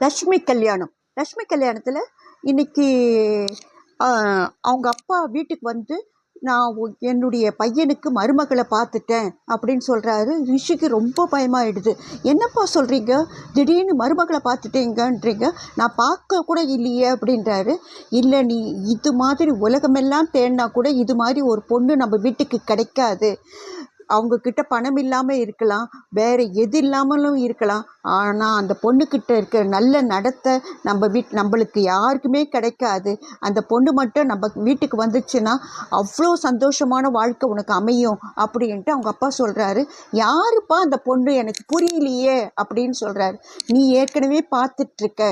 லக்ஷ்மி கல்யாணம். லக்ஷ்மி கல்யாணத்தில் இன்னைக்கு அவங்க அப்பா வீட்டுக்கு வந்து நான் என்னுடைய பையனுக்கு மருமகளை பார்த்துட்டேன் அப்படின்னு சொல்கிறாரு ரிஷிக்கு ரொம்ப பயமாகிடுது என்னப்பா சொல்கிறீங்க திடீர்னு மருமகளை பார்த்துட்டீங்கன்றீங்க. நான் பார்க்க கூட இல்லையே அப்படின்றாரு. இல்லை நீ இது மாதிரி உலகமெல்லாம் தேடினா கூட இது மாதிரி ஒரு பொண்ணு நம்ம வீட்டுக்கு கிடைக்காது. அவங்க கிட்ட பணம் இல்லாமல் இருக்கலாம் வேற எது இல்லாமலும் இருக்கலாம். ஆனால் அந்த பொண்ணுக்கிட்ட இருக்கிற நல்ல நடத்தை நம்ம வீட் நம்மளுக்கு யாருக்குமே கிடைக்காது. அந்த பொண்ணு மட்டும் நம்ம வீட்டுக்கு வந்துச்சுன்னா அவ்வளோ சந்தோஷமான வாழ்க்கை உனக்கு அமையும் அப்படின்ட்டு அவங்க அப்பா சொல்கிறாரு யாருப்பா அந்த பொண்ணு? எனக்கு புரியலையே அப்படின்னு சொல்கிறாரு நீ ஏற்கனவே பார்த்துட்ருக்க.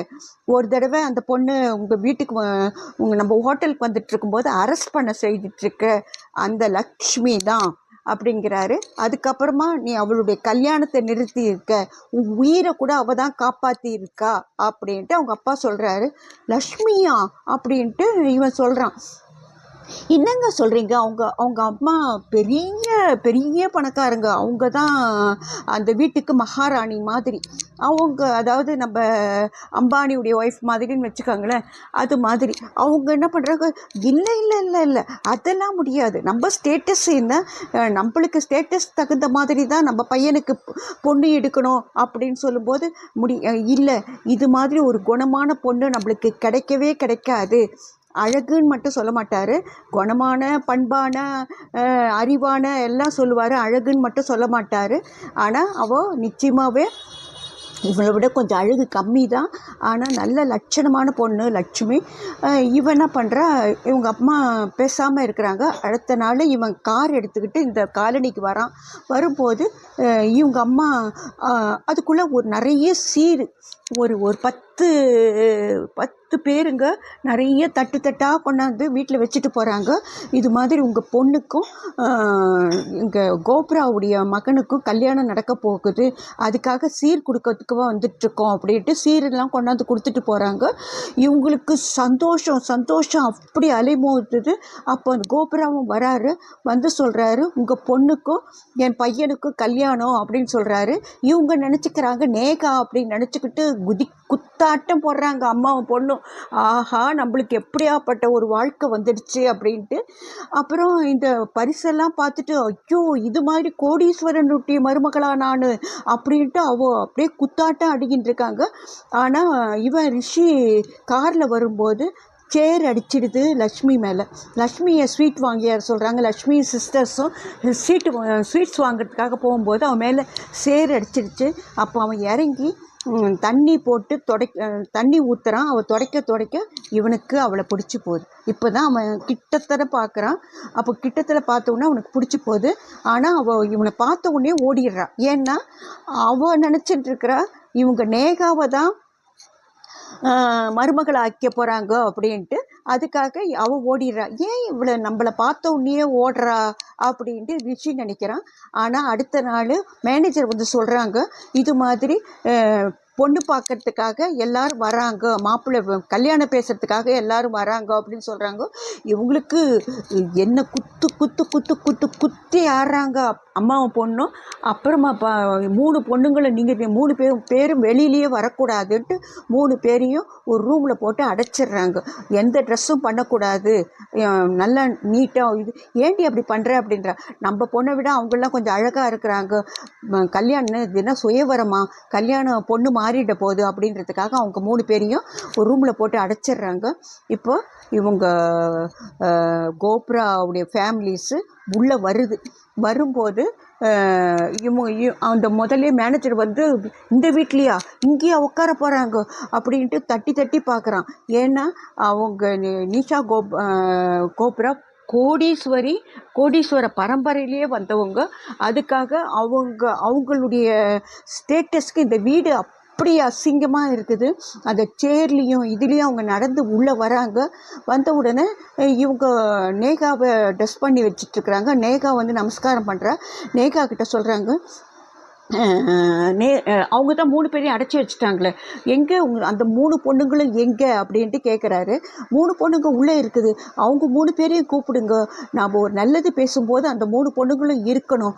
ஒரு தடவை அந்த பொண்ணு உங்கள் வீட்டுக்கு வ- நம்ம ஹோட்டலுக்கு வந்துட்டு இருக்கும்போது அரெஸ்ட் பண்ண செய்துட்ருக்க அந்த லக்ஷ்மி தான். அப்படிங்கிறாரு. அதுக்கப்புறமா நீ அவளுடைய கல்யாணத்தை நிறுத்தி இருக்க உன் உயிரை கூட அவள் தான் காப்பாற்றி இருக்கா அப்படின்ட்டு அவங்க அப்பா சொல்கிறாரு லக்ஷ்மியா? அப்படின்ட்டு இவன் சொல்கிறான் என்னங்க சொல்கிறீங்க அவங்க அவங்க அம்மா பெரிய பெரிய பணக்காரங்க. அவங்க தான் அந்த வீட்டுக்கு மகாராணி மாதிரி. அவங்க அதாவது நம்ம அம்பானியுடைய ஒய்ஃப் மாதிரின்னு வச்சுக்கோங்களேன் அது மாதிரி. அவங்க என்ன பண்ணுறாங்க இல்லை இல்லை இல்லை இல்லை. அதெல்லாம் முடியாது. நம்ம ஸ்டேட்டஸ் என்ன? நம்மளுக்கு ஸ்டேட்டஸ் தகுந்த மாதிரி தான் நம்ம பையனுக்கு பொண்ணு எடுக்கணும் அப்படின்னு சொல்லும்போது முடி இல்லை. இது மாதிரி ஒரு குணமான பொண்ணு நம்மளுக்கு கிடைக்கவே கிடைக்காது. அழகுன்னு மட்டும் சொல்ல மாட்டார். குணமான பண்பான அறிவான எல்லாம் சொல்லுவார். அழகுன்னு மட்டும் சொல்ல மாட்டார். ஆனால் அவள் நிச்சயமாகவே இவளை விட கொஞ்சம் அழகு கம்மி தான் ஆனால் நல்ல லட்சணமான பொண்ணு லட்சுமி. இவன் என்ன பண்ணுறா இவங்க அம்மா பேசாமல் இருக்கிறாங்க. அடுத்த நாள் இவன் கார் எடுத்துக்கிட்டு இந்த காலனிக்கு வரான். வரும்போது இவங்க அம்மா அதுக்குள்ளே ஒரு நிறைய சீர் ஒரு ஒரு பத்து பத்து பேருங்க நிறைய தட்டு தட்டாக கொண்டாந்து வீட்டில் வச்சுட்டு போகிறாங்க இது மாதிரி உங்கள் பொண்ணுக்கும் இங்கே கோப்ராவுடைய மகனுக்கும் கல்யாணம் நடக்க போகுது. அதுக்காக சீர் கொடுக்கறதுக்கு வந்துட்டுருக்கோம் அப்படின்ட்டு சீரெல்லாம் கொண்டாந்து கொடுத்துட்டு போகிறாங்க இவங்களுக்கு சந்தோஷம் சந்தோஷம் அப்படி அலைமோதுது. அப்போ அந்த கோபுராவும் வராரு வந்து சொல்கிறாரு உங்கள் பொண்ணுக்கும் என் பையனுக்கும் கல்யாணம் அப்படின்னு சொல்கிறாரு இவங்க நினச்சிக்கிறாங்க நேகா அப்படின்னு நினச்சிக்கிட்டு குதி குத்தாட்டம் போடுறாங்க அம்மாவும் பொண்ணும். ஆஹா நம்மளுக்கு எப்படியாப்பட்ட ஒரு வாழ்க்கை வந்துடுச்சு அப்படின்ட்டு. அப்புறம் இந்த பரிசெல்லாம் பார்த்துட்டு ஐயோ இது மாதிரி கோடீஸ்வரனுடைய மருமகளா நான் அப்படின்ட்டு அவ அப்படியே குத்தாட்டம் அடிக்கிட்டு இருக்காங்க. ஆனால் இவன் ரிஷி காரில் வரும்போது சேர் அடிச்சிடுது லக்ஷ்மி மேலே. லக்ஷ்மியை ஸ்வீட் வாங்கியார் சொல்கிறாங்க லக்ஷ்மி சிஸ்டர்ஸும் ஸ்வீட்டு ஸ்வீட்ஸ் வாங்குறதுக்காக போகும்போது அவன் மேலே சேர் அடிச்சிடுச்சு அப்போ அவன் இறங்கி தண்ணி போட்டு துடைக்க தண்ணி ஊற்றுறான் அவள் துடைக்க துடைக்க இவனுக்கு அவளை பிடிச்சி போகுது. இப்போ தான் அவன் கிட்டத்தட்ட பார்க்குறான் அப்போ கிட்டத்தில் பார்த்த உடனே அவனுக்கு பிடிச்சி போகுது. ஆனால் அவள் இவனை பார்த்த உடனே ஓடிடுறான் ஏன்னா அவள் நினச்சிட்டு இருக்கிறா இவங்க நேகாவை தான் மருமகளை ஆக்க போகிறாங்க அப்படின்ட்டு. அதுக்காக அவ ஓடிடுறா. ஏன் இவளை நம்மளை பார்த்த உடனே ஓடுறா? அப்படின்ட்டு ரிஷி நினைக்கிறான். ஆனால் அடுத்த நாள் மேனேஜர் வந்து சொல்கிறாங்க இது மாதிரி பொண்ணு பார்க்கறதுக்காக எல்லாரும் வராங்க. மாப்பிள்ளை கல்யாணம் பேசுறதுக்காக எல்லாரும் வராங்க அப்படின்னு சொல்கிறாங்க இவங்களுக்கு என்ன குத்து குத்து குத்து குத்து குத்தி ஆடுறாங்க. அம்மாவும் பொண்ணும். அப்புறமா ப மூணு பொண்ணுங்களை நீங்கள் மூணு பேரும் பேரும் வெளியிலேயே வரக்கூடாதுன்ட்டு மூணு பேரையும் ஒரு ரூமில் போட்டு அடைச்சிடுறாங்க. எந்த ட்ரெஸ்ஸும் பண்ணக்கூடாது. நல்லா நீட்டாக இது ஏண்டி அப்படி பண்ணுற அப்படின்ற. நம்ம பொண்ணை விட அவங்களாம் கொஞ்சம் அழகாக இருக்கிறாங்க. கல்யாணம் இதுனா சுயவரமா. கல்யாணம் பொண்ணு மா மாறிட போகுது அப்படின்றதுக்காக அவங்க மூணு பேரையும் ஒரு ரூமில் போட்டு அடைச்சிடுறாங்க. இப்போ இவங்க கோப்ராவுடைய ஃபேமிலிஸு உள்ளே வருது. வரும்போது இவங்க இ- அந்த முதல்ல மேனேஜர் வந்து இந்த வீட்லையா? இங்கேயா உட்கார போகிறாங்க அப்படின்ட்டு தட்டி தட்டி பார்க்குறான். ஏன்னா அவங்க நி- நிஷா கோப் கோப்ரா கோடீஸ்வரி கோடீஸ்வர பரம்பரையிலேயே வந்தவங்க. அதுக்காக அவங்க அவங்களுடைய ஸ்டேட்டஸ்க்கு இந்த வீடு அப்படி அசிங்கமாக இருக்குது. அந்த சேர்லேயும் இதுலேயும் அவங்க நடந்து உள்ளே வராங்க. வந்த உடனே இவங்க நேகாவை ட்ரெஸ் பண்ணி வச்சிட்ருக்குறாங்க நேகா வந்து நமஸ்காரம் பண்ணுறா நேகா கிட்ட சொல்கிறாங்க நே அவங்க தான் மூணு பேரையும் அடைச்சி வச்சுட்டாங்களே. எங்கே உங்க அந்த மூணு பொண்ணுங்களும் எங்கே அப்படின்ட்டு கேட்குறாரு மூணு பொண்ணுங்க உள்ளே இருக்குது. அவங்க மூணு பேரையும் கூப்பிடுங்க. நாம் ஒரு நல்லது பேசும்போது அந்த மூணு பொண்ணுங்களும் இருக்கணும்.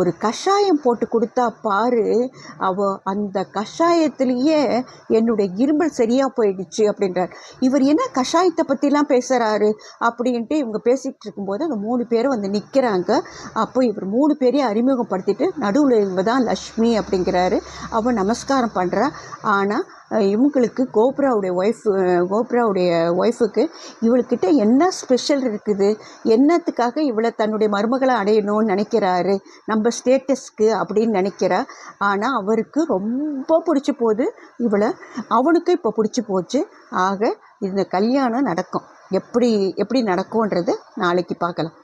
ஒரு கஷாயம் போட்டு கொடுத்தா பாரு அவ அந்த கஷாயத்திலேயே என்னுடைய இருமல் சரியாக போயிடுச்சு அப்படின்றார். இவர் என்ன கஷாயத்தை பற்றிலாம் பேசுகிறாரு அப்படின்ட்டு இவங்க பேசிகிட்டு இருக்கும்போது அந்த மூணு பேரும் வந்து நிற்கிறாங்க அப்போ இவர் மூணு பேரையும் அறிமுகப்படுத்திட்டு நடுவில் இவங்க தான் லக்ஷ்மி அப்படிங்கிறாரு. அவள் நமஸ்காரம் பண்ணுறா ஆனால் இவங்களுக்கு கோப்ராவுடைய ஒய்ஃப் கோப்ராவுடைய ஒய்ஃபுக்கு இவள்கிட்ட என்ன ஸ்பெஷல் இருக்குது? என்னத்துக்காக இவளை தன்னுடைய மருமகளை அடையணும்னு நினைக்கிறாரு? நம்ம ஸ்டேட்டஸ்க்கு அப்படின்னு நினைக்கிறா. ஆனால் அவருக்கு ரொம்ப பிடிச்சி போகுது இவளை. அவனுக்கு இப்போ பிடிச்சி போச்சு. ஆக இந்த கல்யாணம் நடக்கும். எப்படி எப்படி நடக்கும்ன்றது நாளைக்கு பார்க்கலாம்.